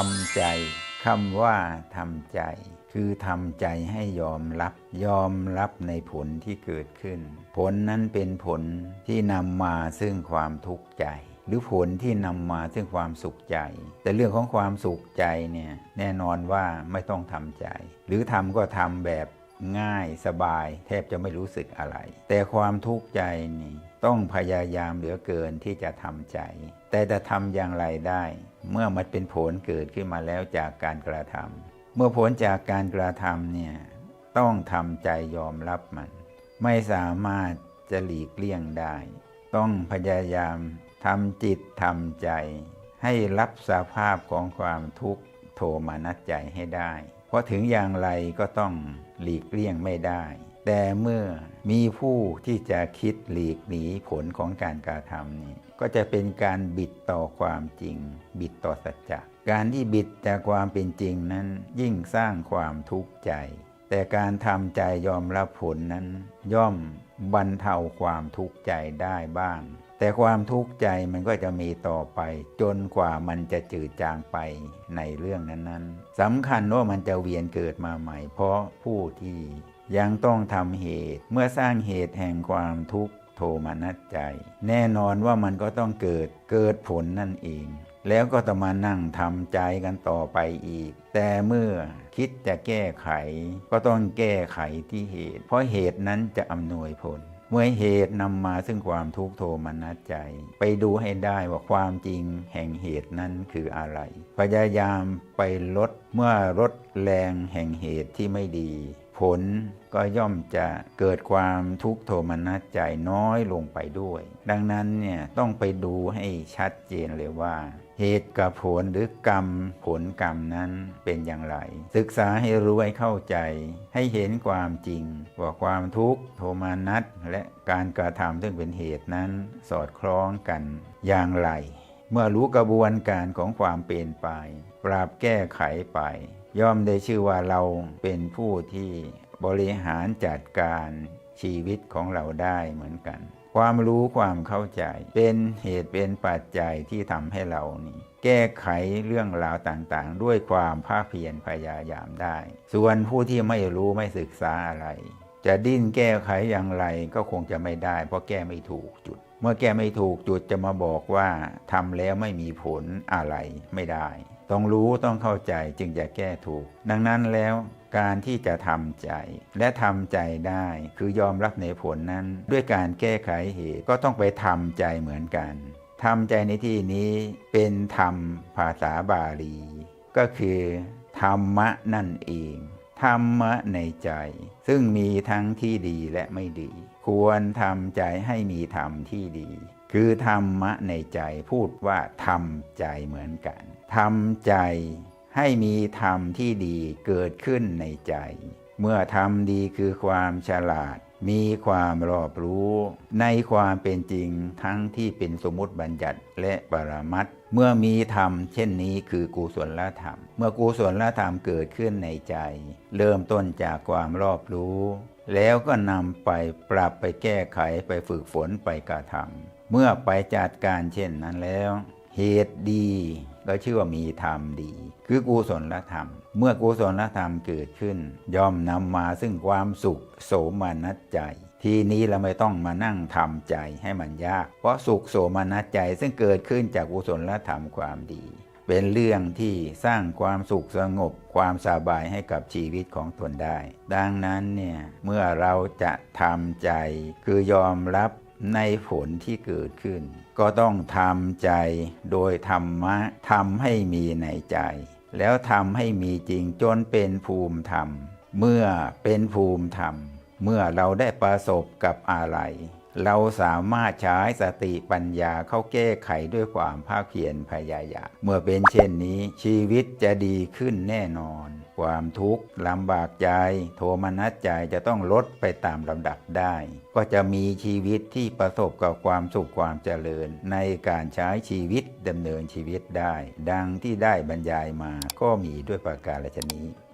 ทำใจคำว่าทำใจ คือทำใจให้ยอมรับ ยอมรับในผลที่เกิดขึ้น ผลนั้นเป็นผลที่นำมาซึ่งความทุกข์ใจ หรือผลที่นำมาซึ่งความสุขใจ แต่เรื่องของความสุขใจเนี่ยแน่นอนว่าไม่ต้องทำใจ หรือทำก็ทำแบบง่ายสบาย แทบจะไม่รู้สึกอะไร แต่ความทุกข์ใจนี่ ต้องพยายามเหลือเกินที่จะทำใจ แต่จะทำอย่างไรได้ เมื่อมันเป็นผลเกิดขึ้นมาแล้วจากการกระทำเมื่อผลจากการกระทำเนี่ยต้องทำใจยอมรับมัน ไม่สามารถจะหลีกเลี่ยงได้ ต้องพยายามทำจิตทำใจ ให้รับสภาพของความทุกข์โทมานัดใจให้ได้ เพราะถึงอย่างไรก็ต้องหลีกเลี่ยงไม่ได้ แต่เมื่อมีผู้ที่จะคิดหลีกหนีผลของการกระทำนี้ ก็จะเป็นการบิดต่อความจริง บิดต่อสัจจะการที่บิดจากความเป็นจริงนั้นยิ่งสร้างความทุกข์ใจ แต่การทำใจยอมรับผลนั้น ย่อมบรรเทาความทุกข์ใจได้บ้าง แต่ความทุกข์ใจมันก็จะมีต่อไป จนกว่ามันจะจืดจางไปในเรื่องนั้นๆสำคัญว่ามันจะเวียนเกิดมาใหม่ เพราะผู้ที่ ยังต้องทำเหตุ เมื่อสร้างเหตุแห่งความทุกข์โทมนัสใจ แน่นอนว่ามันก็ต้องเกิดเกิดผลนั่นเอง แล้วก็ต้องมานั่งทำใจกันต่อไปอีก แต่เมื่อคิดจะแก้ไข ก็ต้องแก้ไขที่เหตุ เพราะเหตุนั้นจะอำนวยผล เมื่อเหตุนำมาซึ่งความทุกข์โทมนัสใจ ไปดูให้ได้ว่าความจริงแห่งเหตุนั้นคืออะไร พยายามไปลด เมื่อลดแรงแห่งเหตุที่ไม่ดี ผลก็ย่อมจะเกิดความทุกขโทมนัสใจน้อยลงไปด้วย ดังนั้นเนี่ยต้องไปดูให้ชัดเจนเลยว่า เหตุกับผลหรือกรรมผลกรรมนั้นเป็นอย่างไร ศึกษาให้รู้ให้เข้าใจ ให้เห็นความจริง ว่าความทุกข์โทมานัสและการกระทำซึ่งเป็นเหตุนั้นสอดคล้องกันอย่างไร เมื่อรู้กระบวนการของความเป็นไป ปราบแก้ไขไป ย่อมได้ชื่อว่าเราเป็นผู้ที่บริหารจัดการชีวิตของเราได้เหมือนกัน ความรู้ความเข้าใจ เป็นเหตุเป็นปัจจัยที่ทำให้เรานี่แก้ไขเรื่องราวต่างๆ ด้วยความภาคเพียรพยายามได้ ส่วนผู้ที่ไม่รู้ไม่ศึกษาอะไร จะดิ้นแก้ไขอย่างไรก็คงจะไม่ได้ เพราะแก้ไม่ถูกจุด เมื่อแก้ไม่ถูกจุดจะมาบอกว่าทำแล้วไม่มีผลอะไรไม่ได้ ต้องรู้ต้องเข้าใจจึงจะแก้ถูก ดังนั้นแล้วการที่จะทำใจและทำใจได้คือยอมรับในผลนั้น ด้วยการแก้ไขเหตุก็ต้องไปทำใจเหมือนกันทำใจในที่นี้เป็นธรรมภาษาบาลี ก็คือธรรมะนั่นเอง ธรรมะในใจ ซึ่งมีทั้งที่ดีและไม่ดี ควรทำใจให้มีธรรมที่ดี คือธรรมะในใจพูดว่าทำใจเหมือนกันทำใจให้มีธรรมที่ดีเกิดขึ้นในใจ เมื่อธรรมดีคือความฉลาด มีความรอบรู้ ในความเป็นจริงทั้งที่เป็นสมมติบัญญัติและปรมัตเมื่อมีธรรมเช่นนี้คือกุศลธรรม เมื่อกุศลธรรมเกิดขึ้นในใจ เริ่มต้นจากความรอบรู้ แล้วก็นำไปปรับไปแก้ไขไปฝึกฝนไปกระทำเมื่อไปจัดการเช่นนั้นแล้ว เหตุดีก็ชื่อว่ามีธรรมดี คือกุศลธรรม เมื่อกุศลธรรมเกิดขึ้น ย่อมนำมาซึ่งความสุขโสมานัสใจ ทีนี้เราไม่ต้องมานั่งทำใจให้มันยาก เพราะสุขโสมานัสใจซึ่งเกิดขึ้นจากกุศลธรรมความดี เป็นเรื่องที่สร้างความสุขสงบความสบายให้กับชีวิตของตนได้ ดังนั้นเนี่ยเมื่อเราจะทำใจ คือยอมรับในผลที่เกิดขึ้น ก็ต้องทำใจโดยธรรมะทำให้มีในใจ แล้วทำให้มีจริงจนเป็นภูมิธรรม เมื่อเป็นภูมิธรรม เมื่อเราได้ประสบกับอะไร เราสามารถใช้สติปัญญาเข้าแก้ไขด้วยความภาคเพียรพยายามเมื่อเป็นเช่นนี้ ชีวิตจะดีขึ้นแน่นอน ความทุกข์ลำบากใจ โทมนัสใจจะต้องลดไปตามลำดับได้ ก็จะมีชีวิตที่ประสบกับความสุขความเจริญ ในการใช้ชีวิตดำเนินชีวิตได้ ดังที่ได้บรรยายมาก็มีด้วยประการฉนี้